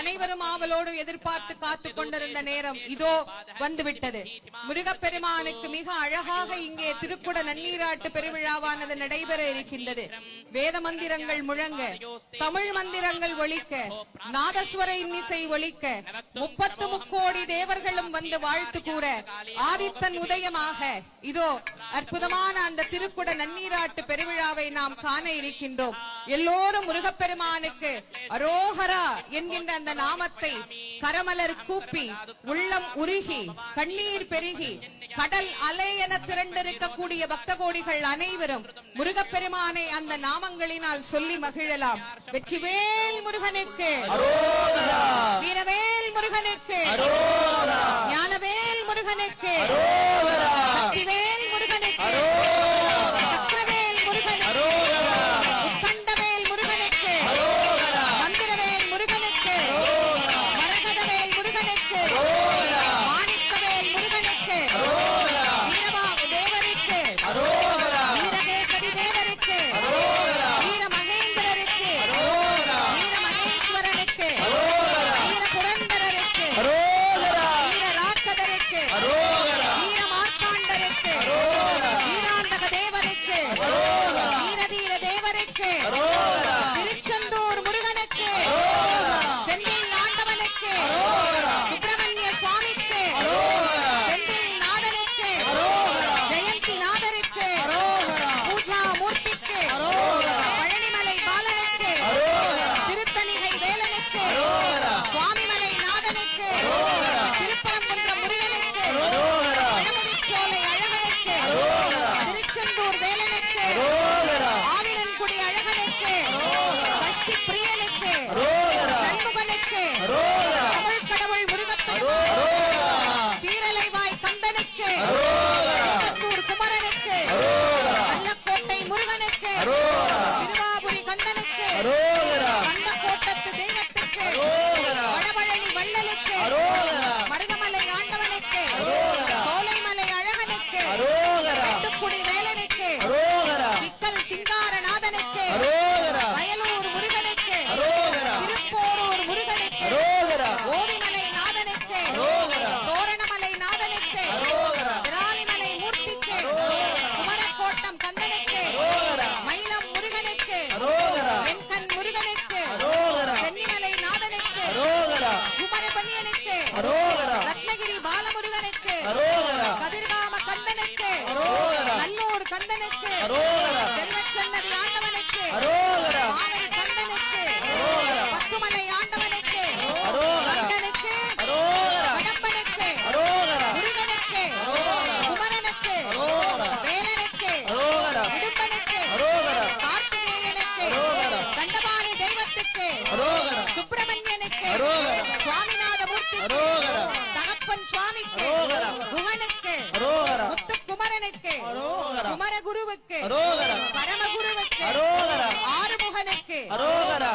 அனைவரும் ஆவலோடு எதிர்பார்த்து காத்துக் கொண்டிருந்த நேரம் இதோ வந்துவிட்டது. முருகப்பெருமானுக்கு மிக அழகாக இங்கே திருக்குட நன்னீராட்டு பெருவிழாவானது நடைபெற இருக்கின்றது. வேத மந்திரங்கள் முழங்க தமிழ் மந்திரங்கள் ஒழிக்க நாதஸ்வர இன்னிசை ஒழிக்க முப்பத்து முக்கோடி தேவர்களும் வந்து வாழ்த்து கூற ஆதித்தன் உதயமாக இதோ அற்புதமான அந்த திருக்குட நன்னீராட்டு பெருவிழாவை நாம் காண இருக்கின்றோம். எல்லோரும் முருகப்பெருமானுக்கு அரோகரா என்கின்ற அந்த நாமத்தை கரமலர் கூப்பி உள்ளம் உருகி கண்ணீர் பெருகி கடல் அலை என திரண்டிருக்கக்கூடிய பக்த கோடிகள் அனைவரும் முருகப்பெருமானை அந்த நாமங்களினால் சொல்லி மகிழலாம். வெற்றிவேல் முருகனுக்கு. வீரவேல்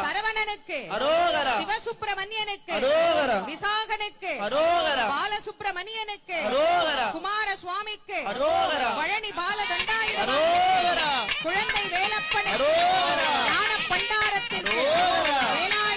சரவணனுக்கு. சிவசுப்பிரமணியனுக்கு. விசாகனுக்கு. பாலசுப்பிரமணியனுக்கு. குமார சுவாமிக்கு பழனி பால குழந்தை வேலப்பனுக்கு ஞான பண்டாரத்திற்கு. வேலாயுத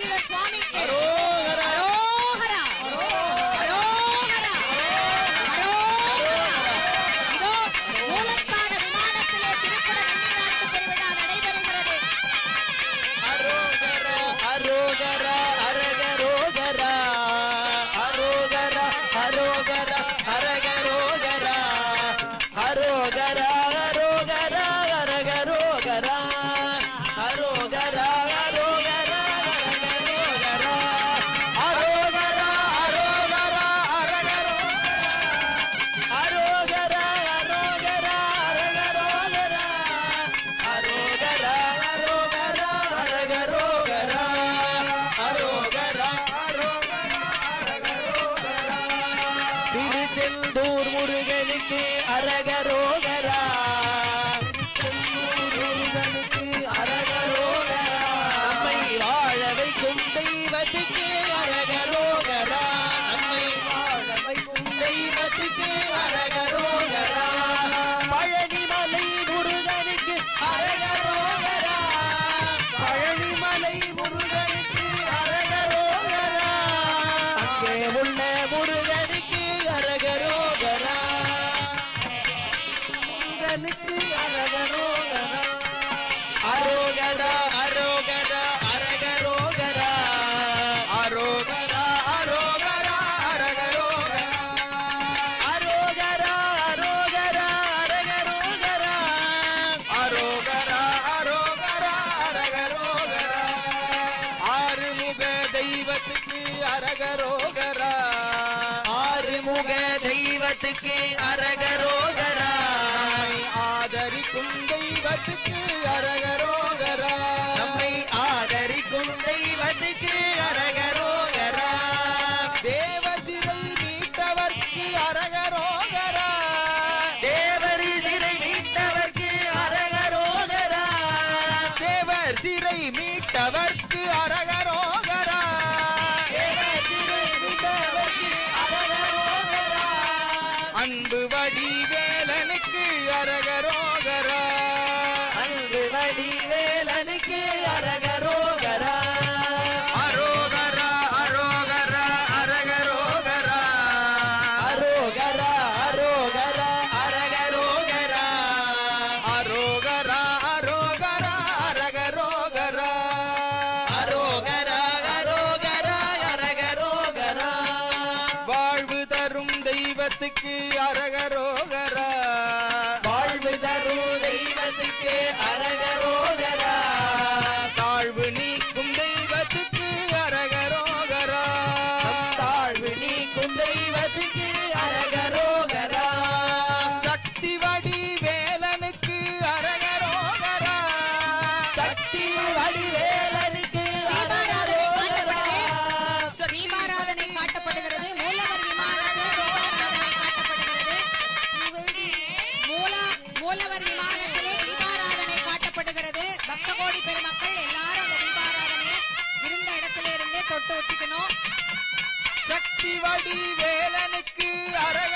ஹரகரோ தெய்வத்துக்கு அரகரோகராய். ஆதரிக்கும் தெய்வத்துக்கு அரகர జగత్తుకి అరగరో ஒத்திக்கணும் சக்தி வடி வேலனுக்கு அரக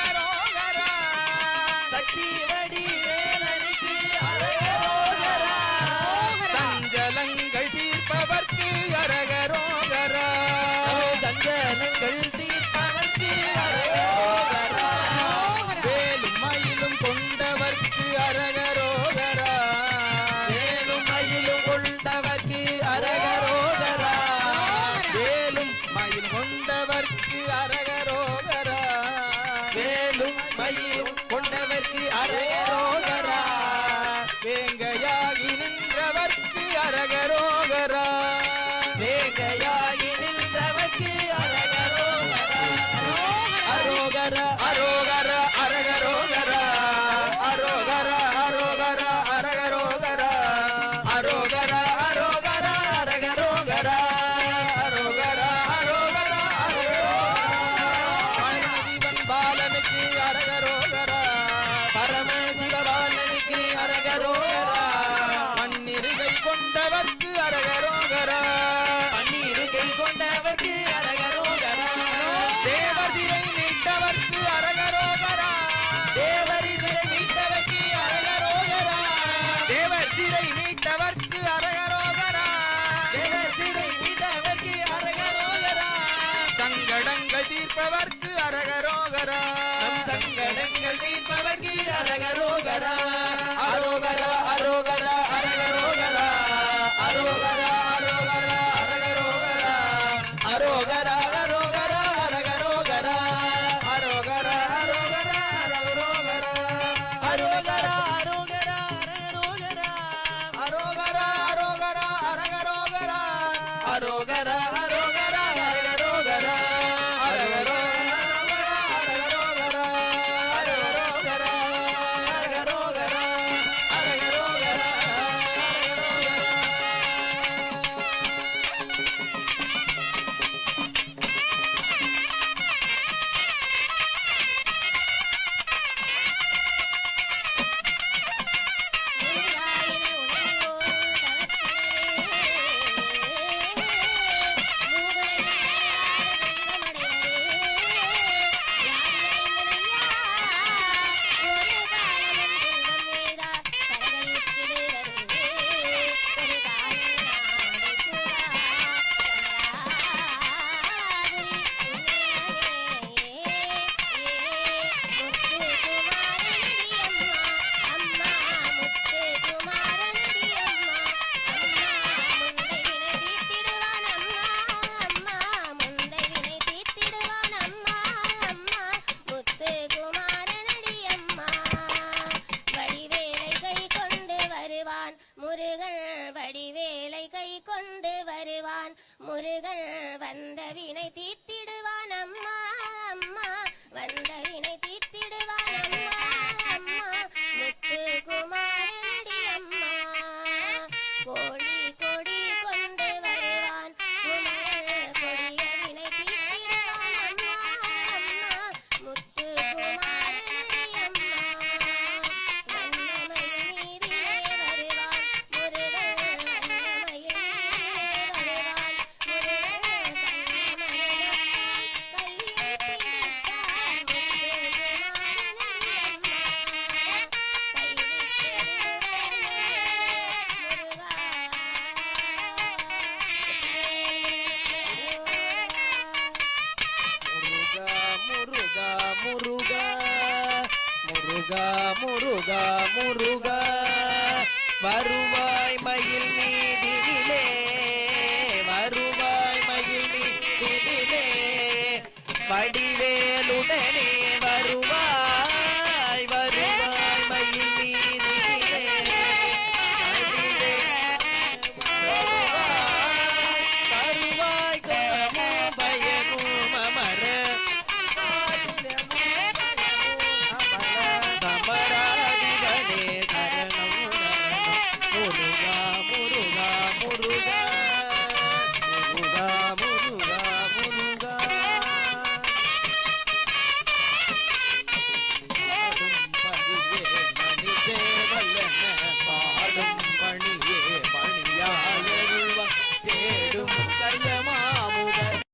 அரோகர அரோகர அரகரோகர. அரோகர அரோகர அரகரோகர. அரோகர அரோகர அரகரோகர. அரோகர அரோகர பரமசிவன் பாலனுக்கு அரகரோகர. பரமசிவபாலனுக்கு அரகரோகர. மண்ணிருகை கொண்டவர்க்கு அரகர நம் சங்கடங்கள் தீர்ப்பவர்க்கு அரகரோகரா. அரோகரா அரோகரா அரகரோகரா. அரோகரா அரோகரா அரகரோகரா. அரோகரா அரோகரா carina முருகா முருகா முருகா வருவாய் மயில் மீதிலே வருவாய் மயில் மீதிலே படி